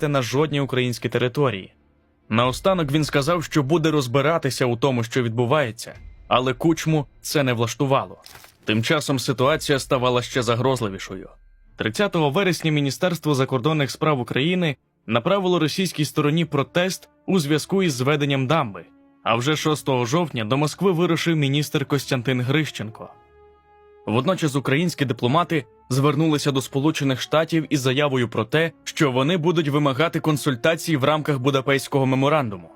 на жодній українській території. Наостанок він сказав, що буде розбиратися у тому, що відбувається, але кучму це не влаштувало. Тим часом ситуація ставала ще загрозливішою. 30 вересня Міністерство закордонних справ України направило російській стороні протест у зв'язку із зведенням дамби. А вже 6 жовтня до Москви вирушив міністр Костянтин Грищенко. Водночас українські дипломати звернулися до Сполучених Штатів із заявою про те, що вони будуть вимагати консультацій в рамках Будапештського меморандуму.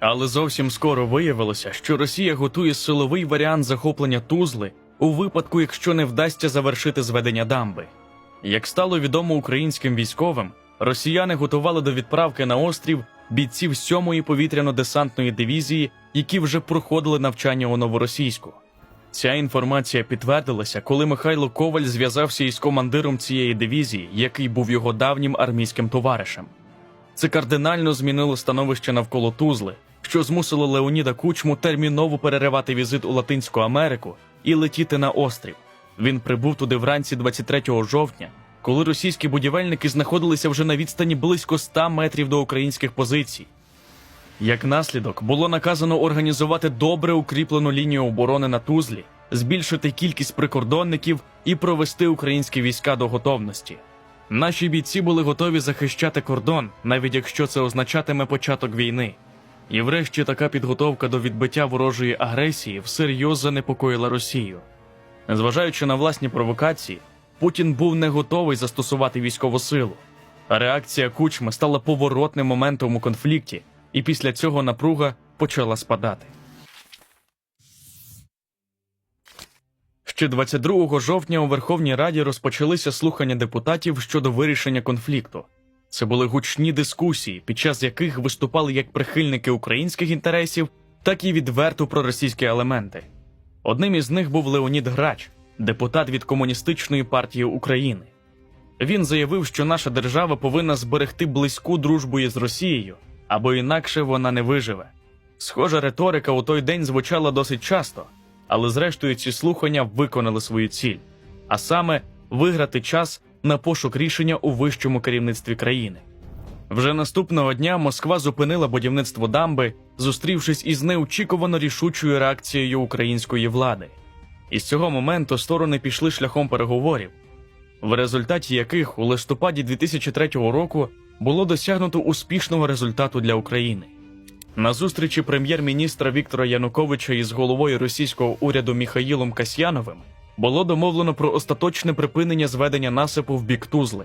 Але зовсім скоро виявилося, що Росія готує силовий варіант захоплення Тузли у випадку, якщо не вдасться завершити зведення дамби. Як стало відомо українським військовим, росіяни готували до відправки на острів бійців 7-ї повітряно-десантної дивізії, які вже проходили навчання у новоросійську. Ця інформація підтвердилася, коли Михайло Коваль зв'язався із командиром цієї дивізії, який був його давнім армійським товаришем. Це кардинально змінило становище навколо Тузли, що змусило Леоніда Кучму терміново переривати візит у Латинську Америку і летіти на острів. Він прибув туди вранці 23 жовтня, коли російські будівельники знаходилися вже на відстані близько 100 метрів до українських позицій. Як наслідок, було наказано організувати добре укріплену лінію оборони на Тузлі, збільшити кількість прикордонників і провести українські війська до готовності. Наші бійці були готові захищати кордон, навіть якщо це означатиме початок війни. І врешті така підготовка до відбиття ворожої агресії всерйоз занепокоїла Росію. Незважаючи на власні провокації, Путін був не готовий застосувати військову силу. Реакція Кучми стала поворотним моментом у конфлікті, і після цього напруга почала спадати. Ще 22 жовтня у Верховній Раді розпочалися слухання депутатів щодо вирішення конфлікту. Це були гучні дискусії, під час яких виступали як прихильники українських інтересів, так і відверто проросійські елементи. Одним із них був Леонід Грач, депутат від Комуністичної партії України. Він заявив, що наша держава повинна зберегти близьку дружбу із Росією, або інакше вона не виживе. Схожа риторика у той день звучала досить часто, але зрештою ці слухання виконали свою ціль, а саме виграти час на пошук рішення у вищому керівництві країни. Вже наступного дня Москва зупинила будівництво дамби, зустрівшись із неочікувано рішучою реакцією української влади. І з цього моменту сторони пішли шляхом переговорів, в результаті яких у листопаді 2003 року було досягнуто успішного результату для України. На зустрічі прем'єр-міністра Віктора Януковича із головою російського уряду Міхаїлом Касьяновим було домовлено про остаточне припинення зведення насипу в бік Тузли.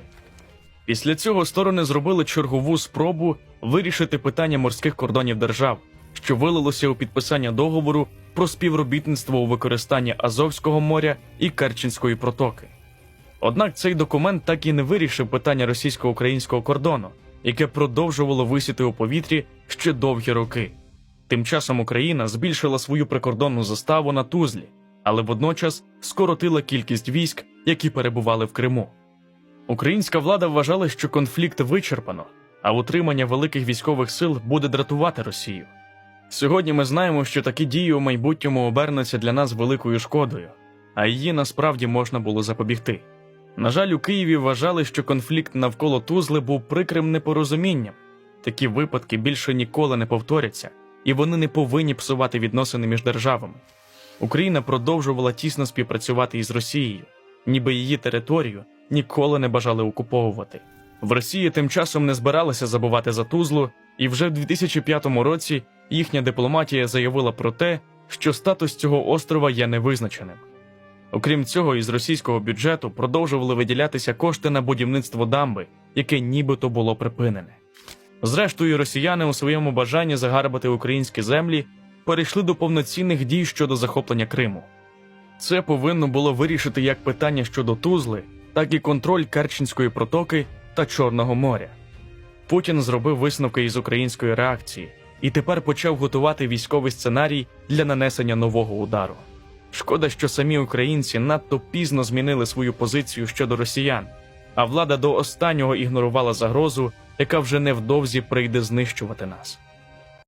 Після цього сторони зробили чергову спробу вирішити питання морських кордонів держав, що вилилося у підписання договору про співробітництво у використанні Азовського моря і Керченської протоки. Однак цей документ так і не вирішив питання російсько-українського кордону, яке продовжувало висіти у повітрі ще довгі роки. Тим часом Україна збільшила свою прикордонну заставу на Тузлі, але водночас скоротила кількість військ, які перебували в Криму. Українська влада вважала, що конфлікт вичерпано, а утримання великих військових сил буде дратувати Росію. Сьогодні ми знаємо, що такі дії у майбутньому обернуться для нас великою шкодою, а її насправді можна було запобігти. На жаль, у Києві вважали, що конфлікт навколо Тузли був прикрим непорозумінням. Такі випадки більше ніколи не повторяться, і вони не повинні псувати відносини між державами. Україна продовжувала тісно співпрацювати із Росією, ніби її територію ніколи не бажали окуповувати. В Росії тим часом не збиралися забувати за Тузлу, і вже в 2005 році їхня дипломатія заявила про те, що статус цього острова є невизначеним. Окрім цього, із російського бюджету продовжували виділятися кошти на будівництво дамби, яке нібито було припинене. Зрештою, росіяни у своєму бажанні загарбати українські землі перейшли до повноцінних дій щодо захоплення Криму. Це повинно було вирішити як питання щодо Тузли, так і контроль Керченської протоки та Чорного моря. Путін зробив висновки із української реакції і тепер почав готувати військовий сценарій для нанесення нового удару. Шкода, що самі українці надто пізно змінили свою позицію щодо росіян, а влада до останнього ігнорувала загрозу, яка вже невдовзі прийде знищувати нас.